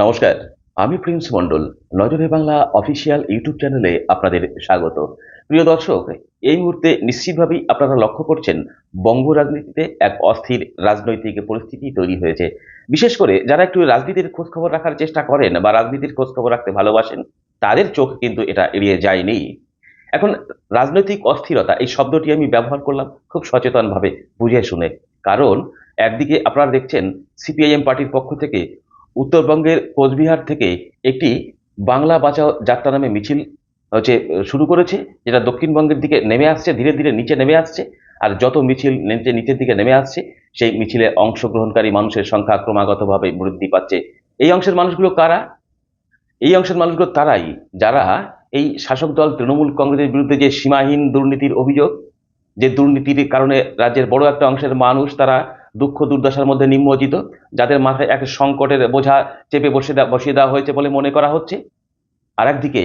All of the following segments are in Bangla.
নমস্কার, আমি প্রিন্স মন্ডল নজরে বাংলা অফিসিয়াল ইউটিউব চ্যানেলে আপনাদের স্বাগত। প্রিয় দর্শক, এই মুহূর্তে নিশ্চিতভাবেই আপনারা লক্ষ্য করছেন, বঙ্গ রাজনীতিতে এক অস্থির রাজনৈতিক পরিস্থিতি তৈরি হয়েছে। বিশেষ করে যারা একটু রাজনীতির খোঁজখবর রাখার চেষ্টা করেন বা রাজনীতির খোঁজখবর রাখতে ভালোবাসেন, তাদের চোখ কিন্তু এটা এড়িয়ে যায়নি। এখন রাজনৈতিক অস্থিরতা, এই শব্দটি আমি ব্যবহার করলাম খুব সচেতনভাবে, বুঝে শুনে। কারণ, একদিকে আপনারা দেখছেন, সিপিআইএম পার্টির পক্ষ থেকে উত্তরবঙ্গের কোচবিহার থেকে একটি বাংলা বাঁচাও যাত্রা নামে মিছিল, হচ্ছে, শুরু করেছে, যেটা দক্ষিণবঙ্গের দিকে নেমে আসছে, ধীরে ধীরে নিচে নেমে আসছে, আর যত মিছিল নিচে, নিচের দিকে নেমে আসছে, সেই মিছিলে অংশগ্রহণকারী মানুষের সংখ্যা ক্রমাগতভাবে বৃদ্ধি পাচ্ছে। এই অংশের মানুষগুলো কারা? এই অংশের মানুষগুলো তারাই, যারা এই শাসক দল তৃণমূল কংগ্রেসের বিরুদ্ধে যে সীমাহীন দুর্নীতির অভিযোগ, যে দুর্নীতির কারণে রাজ্যের বড় একটা অংশের মানুষ তারা দুঃখ দুর্দশার মধ্যে নিমজ্জিত, যাদের মাথায় এক সংকটের বোঝা চেপে বসে বসিয়ে দেওয়া হয়েছে বলে মনে করা হচ্ছে। আর একদিকে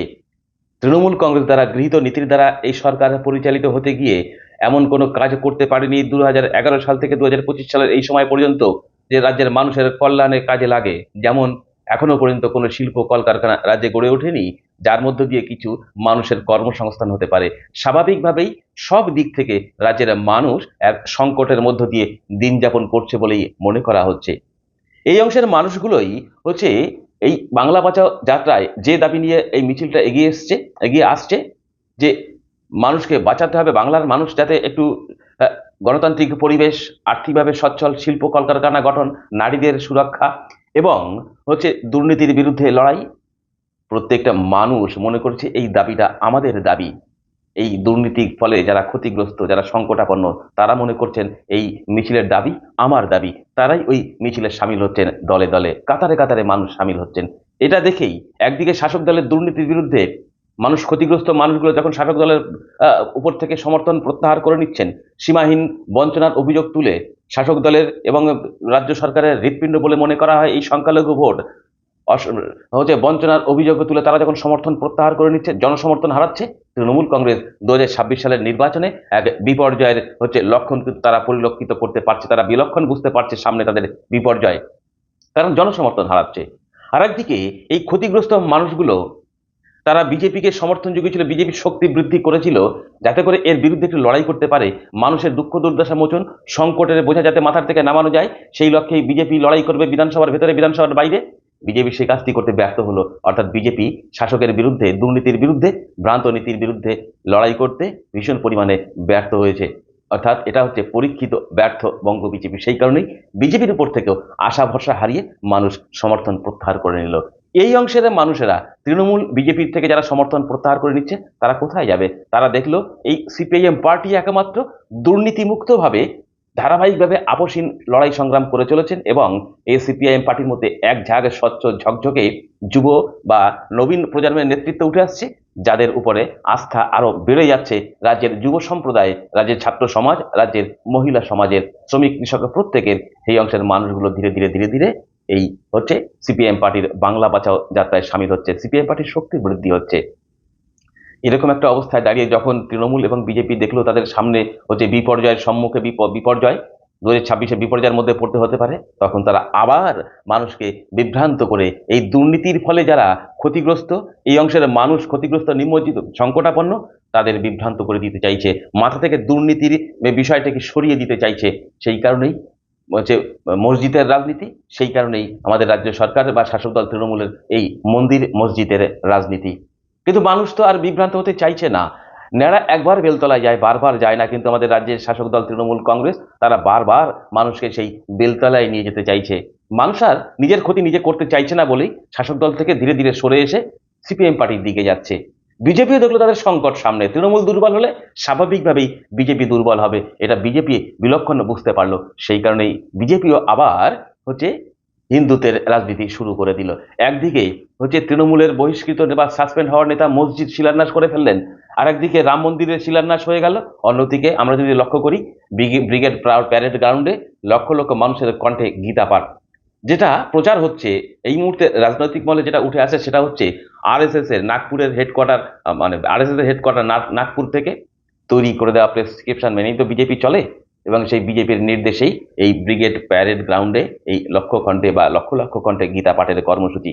তৃণমূল কংগ্রেস দ্বারা গৃহীত নীতির দ্বারা এই সরকার পরিচালিত হতে গিয়ে এমন কোনো কাজ করতে পারেনি দু হাজার এগারো সাল থেকে দু হাজার পঁচিশ সালের এই সময় পর্যন্ত যে রাজ্যের মানুষের কল্যাণে কাজে লাগে। যেমন এখনও পর্যন্ত কোনো শিল্প কলকারখানা রাজ্যে গড়ে ওঠেনি যার মধ্য দিয়ে কিছু মানুষের কর্মসংস্থান হতে পারে। স্বাভাবিকভাবেই সব দিক থেকে রাজ্যের মানুষ এক সংকটের মধ্য দিয়ে দিন যাপন করছে বলেই মনে করা হচ্ছে। এই অংশের মানুষগুলোই হচ্ছে এই বাংলা বাঁচাও যাত্রায় যে দাবি নিয়ে এই মিছিলটা এগিয়ে এসছে, এগিয়ে আসছে যে মানুষকে বাঁচাতে হবে, বাংলার মানুষ যাতে একটু গণতান্ত্রিক পরিবেশ, আর্থিকভাবে সচ্ছল, শিল্প, কলকারখানা গঠন, নারীদের সুরক্ষা এবং হচ্ছে দুর্নীতির বিরুদ্ধে লড়াই প্রত্যেকটা মানুষ মনে করছে এই দাবিটা আমাদের দাবি। এই দুর্নীতির ফলে যারা ক্ষতিগ্রস্ত, যারা সংকটাপন্ন, তারা মনে করছেন এই মিছিলের দাবি আমার দাবি। তারাই ওই মিছিলে সামিল হচ্ছেন দলে দলে, কাতারে কাতারে মানুষ সামিল হচ্ছেন। এটা দেখেই একদিকে শাসক দলের দুর্নীতির বিরুদ্ধে মানুষ ক্ষতিগ্রস্ত মানুষগুলো যখন শাসক দলের উপর থেকে সমর্থন প্রত্যাহার করে নিচ্ছেন, সীমাহীন বঞ্চনার অভিযোগ তুলে শাসক দলের এবং রাজ্য সরকারের হৃৎপিণ্ড বলে মনে করা হয় এই সংখ্যালঘু ভোট। হচ্ছে বঞ্চনার অভিযোগ তুলে তারা যখন সমর্থন প্রত্যাহার করে নিচ্ছে, জনসমর্থন হারাচ্ছে, তৃণমূল কংগ্রেস দু হাজার ছাব্বিশ সালের নির্বাচনে এক বিপর্যয়ের হচ্ছে লক্ষণ কিন্তু তারা পরিলক্ষিত করতে পারছে, তারা বিলক্ষণ বুঝতে পারছে সামনে তাদের বিপর্যয়। কারণ জনসমর্থন হারাচ্ছে। আর একদিকে এই ক্ষতিগ্রস্ত মানুষগুলো, তারা বিজেপিকে সমর্থন জুগিয়েছিল বিজেপির শক্তি বৃদ্ধি করেছিল, যাতে করে এর বিরুদ্ধে একটু লড়াই করতে পারে, মানুষের দুঃখ দুর্দশা মোচন সংকটের বোঝা যাতে মাথার থেকে নামানো যায়, সেই লক্ষ্যেই বিজেপি লড়াই করবে বিধানসভার ভেতরে, বিধানসভার বাইরে। বিজেপি সেই কাজটি করতে ব্যর্থ হলো। অর্থাৎ বিজেপি শাসকের বিরুদ্ধে, দুর্নীতির বিরুদ্ধে, ভ্রান্ত নীতির বিরুদ্ধে লড়াই করতে ভীষণ পরিমাণে ব্যর্থ হয়েছে। অর্থাৎ এটা হচ্ছে পরীক্ষিত ব্যর্থ বঙ্গ বিজেপি। সেই কারণেই বিজেপির উপর থেকেও আশা ভরসা হারিয়ে মানুষ সমর্থন প্রত্যাহার করে নিল। এই অংশের মানুষেরা, তৃণমূল বিজেপির থেকে যারা সমর্থন প্রত্যাহার করে নিচ্ছে, তারা কোথায় যাবে? তারা দেখল এই সিপিআইএম পার্টি একমাত্র দুর্নীতিমুক্তভাবে ধারাবাহিকভাবে আপসীন লড়াই সংগ্রাম করে চলেছেন এবং এই সিপিআইএম পার্টির মধ্যে এক ঝাঁক, স্বচ্ছ ঝকঝকে যুব বা নবীন প্রজন্মের নেতৃত্ব উঠে আসছে, যাদের উপরে আস্থা আরও বেড়ে যাচ্ছে রাজ্যের যুব সম্প্রদায়, রাজ্যের ছাত্র সমাজ, রাজ্যের মহিলা সমাজের শ্রমিক কৃষকের প্রত্যেকের সেই অংশের মানুষগুলো ধীরে ধীরে ধীরে ধীরে এই হচ্ছে সিপিএম পার্টির বাংলা বাঁচাও যাত্রায় সামিল হচ্ছে। সিপিএম পার্টির শক্তি বৃদ্ধি হচ্ছে। এরকম একটা অবস্থায় দাঁড়িয়ে যখন তৃণমূল এবং বিজেপি দেখল তাদের সামনে হচ্ছে বিপর্যয়ের সম্মুখে বিপ- বিপর্যয় দু হাজার ছাব্বিশে বিপর্যয়ের মধ্যে পড়তে হতে পারে, তখন তারা আবার মানুষকে বিভ্রান্ত করে এই দুর্নীতির ফলে যারা ক্ষতিগ্রস্ত, এই অংশের মানুষ ক্ষতিগ্রস্ত, নিমজ্জিত, সংকটাপন্ন, তাদের বিভ্রান্ত করে দিতে চাইছে। মাথা থেকে দুর্নীতির বিষয়টাকে সরিয়ে দিতে চাইছে সেই কারণেই হচ্ছে মসজিদের রাজনীতি, সেই কারণেই আমাদের রাজ্য সরকার বা শাসক দল তৃণমূলের এই মন্দির মসজিদের রাজনীতি। কিন্তু মানুষ তো আর বিভ্রান্ত হতে চাইছে না। নেড়া একবার বেলতলায় যায়, বারবার যায় না, কিন্তু আমাদের রাজ্যের শাসক দল, তৃণমূল কংগ্রেস, তারা বারবার মানুষকে সেই বেলতলায় নিয়ে যেতে চাইছে। মানুষ আর নিজের ক্ষতি নিজে করতে চাইছে না বলেই শাসক দল থেকে ধীরে ধীরে সরে এসে সিপিএম পার্টির দিকে যাচ্ছে। বিজেপিও দেখল তাদের সংকট সামনে। তৃণমূল দুর্বল হলে স্বাভাবিকভাবেই বিজেপি দুর্বল হবে। এটা বিজেপি বিলক্ষণ বুঝতে পারল। সেই কারণেই বিজেপিও আবার হচ্ছে হিন্দুত্বের রাজনীতি শুরু করে দিল। একদিকে হচ্ছে তৃণমূলের বহিষ্কৃত বা সাসপেন্ড হওয়ার নেতা মসজিদ শিলান্যাস করে ফেললেন। আর একদিকে রাম মন্দিরের শিলান্যাস হয়ে গেল। অন্যদিকে আমরা যদি লক্ষ্য করি, ব্রিগেড প্যারেড গ্রাউন্ডে লক্ষ লক্ষ মানুষের কণ্ঠে গীতা পাঠ। যেটা প্রচার হচ্ছে, এই মুহূর্তে রাজনৈতিক মহলে যেটা উঠে আসে সেটা হচ্ছে আরএসএস এর নাগপুরের হেডকোয়ার্টার মানে আরএসএস এর হেডকোয়ার্টার নাগপুর থেকে তৈরি করে দেওয়া প্রেসক্রিপশন মেনেই তো বিজেপি চলে। এবং সেই বিজেপির নির্দেশেই এই ব্রিগেড প্যারেড গ্রাউন্ডে এই লক্ষ কণ্ঠে বা লক্ষ লক্ষ কণ্ঠে গীতা পাঠের কর্মসূচি।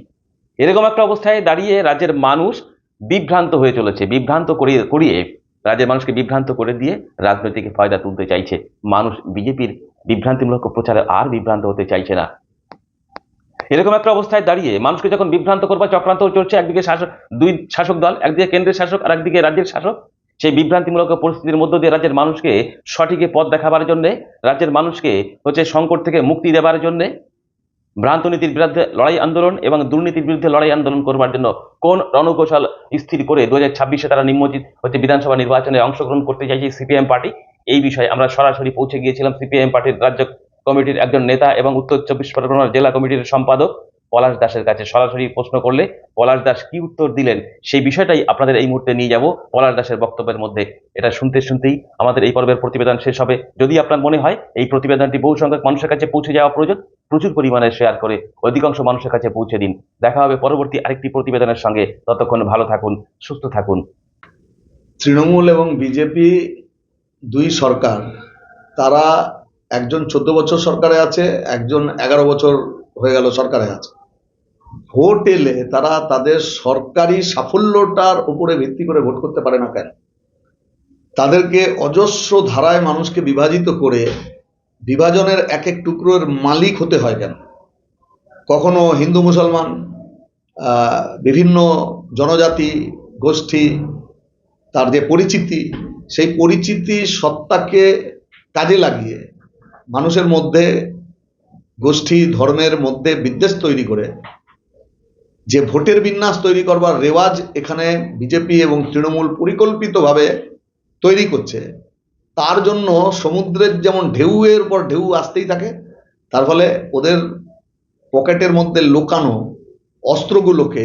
এরকম একটা অবস্থায় দাঁড়িয়ে রাজ্যের মানুষ বিভ্রান্ত হয়ে চলেছে, বিভ্রান্ত করিয়ে করিয়ে রাজ্যের মানুষকে বিভ্রান্ত করে দিয়ে রাজনৈতিক ফায়দা তুলতে চাইছে। মানুষ বিজেপির বিভ্রান্তিমূলক প্রচারে আর বিভ্রান্ত হতে চাইছে না। এরকম একটা অবস্থায় দাঁড়িয়ে মানুষকে যখন বিভ্রান্ত করবার চক্রান্ত চলছে, একদিকে শাসক, দুই শাসক দল, একদিকে কেন্দ্রের শাসক আর একদিকে রাজ্যের শাসক সেই বিভ্রান্তিমূলক পরিস্থিতির মধ্য দিয়ে রাজ্যের মানুষকে সঠিক পথ দেখাবার জন্য, রাজ্যের মানুষকে হচ্ছে সংকট থেকে মুক্তি দেবার জন্য ভ্রান্ত নীতির বিরুদ্ধে লড়াই আন্দোলন এবং দুর্নীতির বিরুদ্ধে লড়াই আন্দোলন করবার জন্য কোন রণকৌশল স্থির করে দু হাজার ছাব্বিশে তারা নিম্নজিৎ হচ্ছে বিধানসভা নির্বাচনে অংশগ্রহণ করতে চাইছে সিপিএম পার্টি, এই বিষয়ে আমরা সরাসরি পৌঁছে গিয়েছিলাম সিপিএম পার্টির রাজ্য কমিটির একজন নেতা এবং উত্তর চব্বিশ পরগনার জেলা কমিটির সম্পাদক। পলাশ দাসের কাছে সরাসরি প্রশ্ন করলে পলাশ দাস কি উত্তর দিলেন? সেই বিষয়টাই আপনাদের এই মুহূর্তে নিয়ে যাব পলাশ দাসের বক্তব্যের মধ্যে। এটা শুনতে শুনতেই আমাদের এই পর্বের প্রতিবেদন শেষ হবে। যদি আপনার মনে হয় এই প্রতিবেদনটি বহু সংখ্যক মানুষের কাছে পৌঁছে যাওয়া প্রয়োজন, প্রচুর পরিমাণে শেয়ার করে অধিকাংশ মানুষের কাছে পৌঁছে দিন। দেখা হবে পরবর্তী আরেকটি প্রতিবেদনের সঙ্গে। ততক্ষণ ভালো থাকুন, সুস্থ থাকুন। তৃণমূল এবং বিজেপি দুই সরকার, তারা একজন চোদ্দ বছর সরকারে আছে, একজন এগারো বছর হয়ে গেল সরকারে আছে। ভোট এলে তারা তাদের সরকারি সাফল্যটার উপরে ভিত্তি করে ভোট করতে পারে না কেন? তাদেরকে অজস্র ধারায় মানুষকে বিভাজিত করে বিভাজনের এক এক টুকরোর মালিক হতে হয় কেন? কখনো হিন্দু, মুসলমান বিভিন্ন জনজাতি, গোষ্ঠী, তার যে পরিচিতি, সেই পরিচিতি সত্তাকে কাজে লাগিয়ে মানুষের মধ্যে গোষ্ঠী, ধর্মের মধ্যে বিদ্বেষ তৈরি করে যে ভোটের বিন্যাস তৈরি করবার রেওয়াজ এখানে বিজেপি এবং তৃণমূল পরিকল্পিতভাবে তৈরি করছে, তার জন্য সমুদ্রের যেমন ঢেউয়ের পর ঢেউ আসতেই থাকে, তার ফলে ওদের পকেটের মধ্যে লোকানো অস্ত্রগুলোকে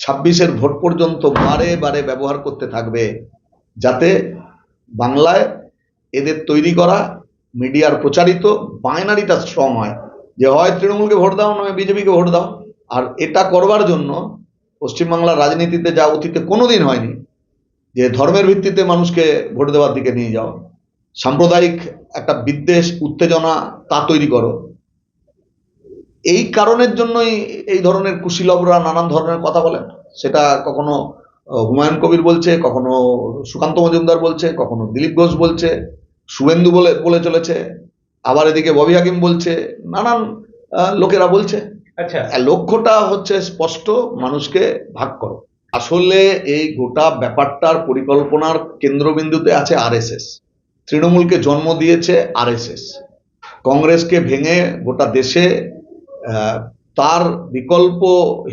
ছাব্বিশের ভোট পর্যন্ত বারে বারে ব্যবহার করতে থাকবে, যাতে বাংলায় এদের তৈরি করা মিডিয়ার প্রচারিত, বাইনারিটা স্ট্রং হয়। যে হয় তৃণমূলকে ভোট দাও, নয় বিজেপিকে ভোট দাও। আর এটা করবার জন্য পশ্চিমবাংলার রাজনীতিতে যা অতীতে কোনো দিন হয়নি, যে ধর্মের ভিত্তিতে মানুষকে ভোট দেওয়ার দিকে নিয়ে যাও। সাম্প্রদায়িক একটা বিদ্বেষ, উত্তেজনা তা তৈরি করো। এই কারণের জন্যই এই ধরনের কুশীলবরা নানান ধরনের কথা বলেন। সেটা কখনো হুমায়ুন কবির বলছে, কখনো সুকান্ত মজুমদার বলছে, কখনো দিলীপ ঘোষ বলছে, শুভেন্দু বলে বলে চলেছে। আবার এদিকে ববি হাকিম বলছে, নানান লোকেরা বলছে। আচ্ছা। লক্ষ্যটা হচ্ছে স্পষ্ট, মানুষকে ভাগ করো। আসলে এই গোটা ব্যাপারটার পরিকল্পনার কেন্দ্রবিন্দুতে আছে আরএসএস। তৃণমূলকে জন্ম দিয়েছে আরএসএস। কংগ্রেসকে ভেঙে গোটা দেশে তার বিকল্প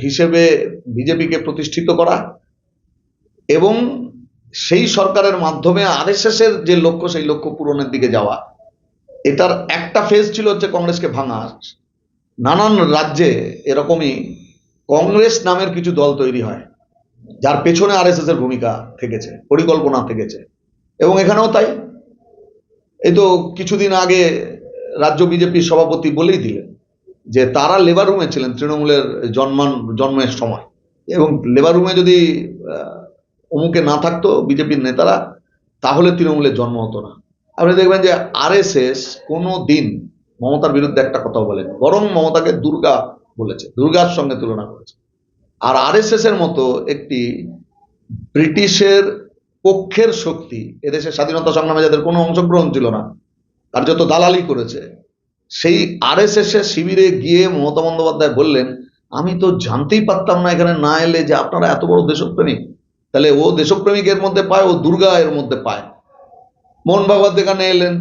হিসেবে বিজেপিকে প্রতিষ্ঠিত করা এবং সেই সরকারের মাধ্যমে আরএসএস এর যে লক্ষ্য, সেই লক্ষ্য পূরণের দিকে যাওয়া। এটার একটা ফেজ ছিল হচ্ছে কংগ্রেসকে ভাঙা। নানান রাজ্যে এরকমই কংগ্রেস নামের কিছু দল তৈরি হয়, যার পেছনে আরএসএস এর ভূমিকা থেকেছে, পরিকল্পনা থেকেছে। এবং এখানেও তাই। এই তো কিছুদিন আগে রাজ্য বিজেপির সভাপতি বলেই দিলেন যে তারা লেবার রুমে ছিলেন তৃণমূলের জন্মান, জন্মের সময়। এবং লেবার রুমে যদি অমুকে না থাকতো বিজেপির নেতারা, তাহলে তৃণমূলের জন্ম হতো না। আপনি দেখবেন যে আরএসএস কোনো দিন মমতার বিরুদ্ধে একটা কথাও বলেন, বরং মমতাকে দুর্গা বলেছে, দুর্গার সঙ্গে তুলনা করেছে। আর আরএসএস এর মতো একটি ব্রিটিশের পক্ষের শক্তি এদেশের স্বাধীনতা সংগ্রামে যাদের কোনো অংশগ্রহণ ছিল না আর যত দালালি করেছে, সেই আরএসএস এর শিবিরে গিয়ে মমতা বন্দ্যোপাধ্যায় বললেন, আমি তো জানতেই পারতাম না এখানে না এলে যে আপনারা এত বড় দেশপ্রেমিক। তাহলে ও দেশপ্রেমিকের মধ্যে পায়, ও দুর্গা এর মধ্যে পায়। মোহন ভাগবত এখানে এলেন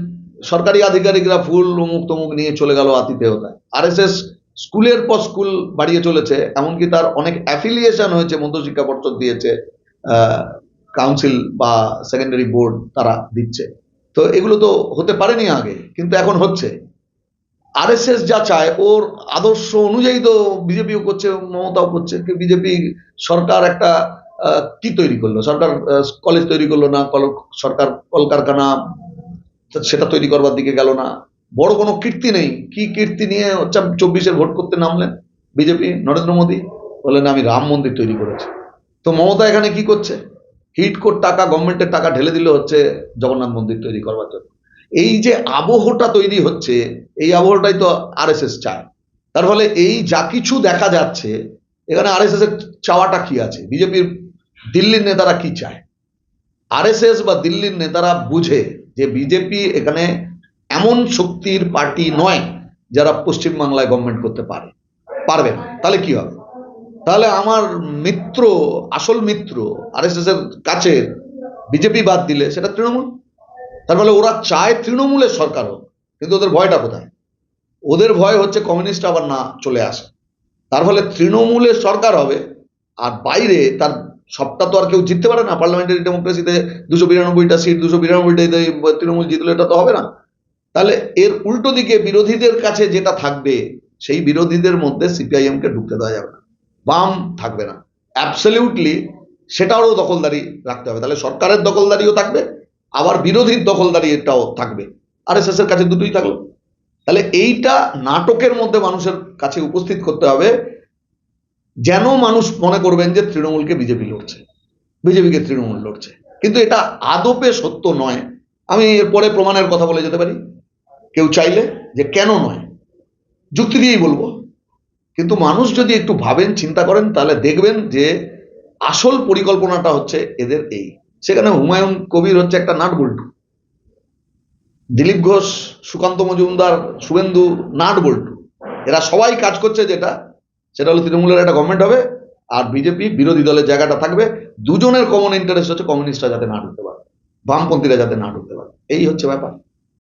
সরকারি আধিকারিকরা ফুল অমুক তমুক নিয়ে চলে গেল আতিথেয়তায়। আরএসএস স্কুলের পর স্কুল বাড়িয়ে চলেছে, এমনকি তার অনেক অ্যাফিলিয়েশন হয়েছে মধ্যশিক্ষা পর্ষদ দিয়েছে কাউন্সিল বা সেকেন্ডারি বোর্ড তারা দিচ্ছে। তো এগুলো তো হতে পারেনি আগে, কিন্তু এখন হচ্ছে। আরএসএস যা চায়, ওর আদর্শ অনুযায়ী তো বিজেপিও করছে, মমতাও করছে বিজেপি সরকার একটা কি তৈরি করল? সরকার কলেজ তৈরি করল না? সরকার কলকারখানা সেটা তৈরি করবার দিকে গেল না। বড় কোনো কীর্তি নেই। কি কীর্তি নিয়ে চব্বিশের ভোট করতে নামলেন বিজেপি, নরেন্দ্র মোদী? বললেন, আমি রাম মন্দির তৈরি করেছি। তো মমতা এখানে কি করছে? হিট কোট টাকা গভর্নমেন্টের টাকা ঢেলে দিলে হচ্ছে জগন্নাথ মন্দির তৈরি করবার জন্য। এই যে আবহটা তৈরি হচ্ছে, এই আবহটাই তো আরএসএস চায়। তার ফলে এই যা কিছু দেখা যাচ্ছে, এখানে আরএসএস এর চাওয়াটা কি আছে? বিজেপির দিল্লির নেতারা কি চায়? আরএসএস বা দিল্লির নেতারা বুঝে যে বিজেপি এখানে এমন শক্তির পার্টি নয় যারা পশ্চিমবাংলায় গভর্নমেন্ট করতে পারে। পারবে না। তাহলে কি হবে? তাহলে আমার মিত্র, আসল মিত্র আরএসএস এর কাছে বিজেপি বাদ দিলে সেটা তৃণমূল। তার ফলে ওরা চায় তৃণমূলের সরকার হোক, কিন্তু ওদের ভয়টা কোথায়? ওদের ভয় হচ্ছে কমিউনিস্ট আবার না চলে আসে। তার ফলে তৃণমূলের সরকার হবে আর বাইরে তার সবটা তো আর কেউ জিততে পারে না। পার্লামেন্টারি ডেমোক্রেসিতে দুশো বিরানব্বইটা সিট দুশো বিরানব্বইটা তৃণমূল জিতলে এটা তো হবে না। তাহলে এর উল্টো দিকে বিরোধীদের কাছে যেটা থাকবে, সেই বিরোধীদের মধ্যে সিপিআইএম কে ঢুকতে দেওয়া যাবে না। বাম থাকবে না। অ্যাবসলিউটলি সেটারও দখলদারি রাখতে হবে। তাহলে সরকারের দখলদারিও থাকবে, আবার বিরোধীর দখলদারি এটাও থাকবে। আর এস এর কাছে দুটোই থাকল। তাহলে এইটা নাটকের মধ্যে মানুষের কাছে উপস্থিত করতে হবে। যেন মানুষ মনে করবেন যে তৃণমূলকে বিজেপি লড়ছে, বিজেপিকে তৃণমূল লড়ছে। কিন্তু এটা আদপে সত্য নয়। আমি এরপরে প্রমাণের কথা বলে যেতে পারি। কেউ চাইলে যে কেন নয়? যুক্তি দিয়েই বলব। কিন্তু মানুষ যদি একটু ভাবেন, চিন্তা করেন, তাহলে দেখবেন যে আসল পরিকল্পনাটা হচ্ছে এদের এই। সেখানে হুমায়ুন কবির হচ্ছে একটা nut bolt Dilip Ghosh, Sukanta Majumdar, Suvendu nut bolt এরা সবাই কাজ করছে যেটা সেটা হলো তৃণমূলের একটা গভর্নমেন্ট হবে আর বিজেপি বিরোধী দলের জায়গাটা থাকবে। দুজনের কমন ইন্টারেস্ট হচ্ছে কমিউনিস্টরা যাতে না ঢুকতে পারে, বামপন্থীরা যাতে না ঢুকতে পারে। এই হচ্ছে ব্যাপার।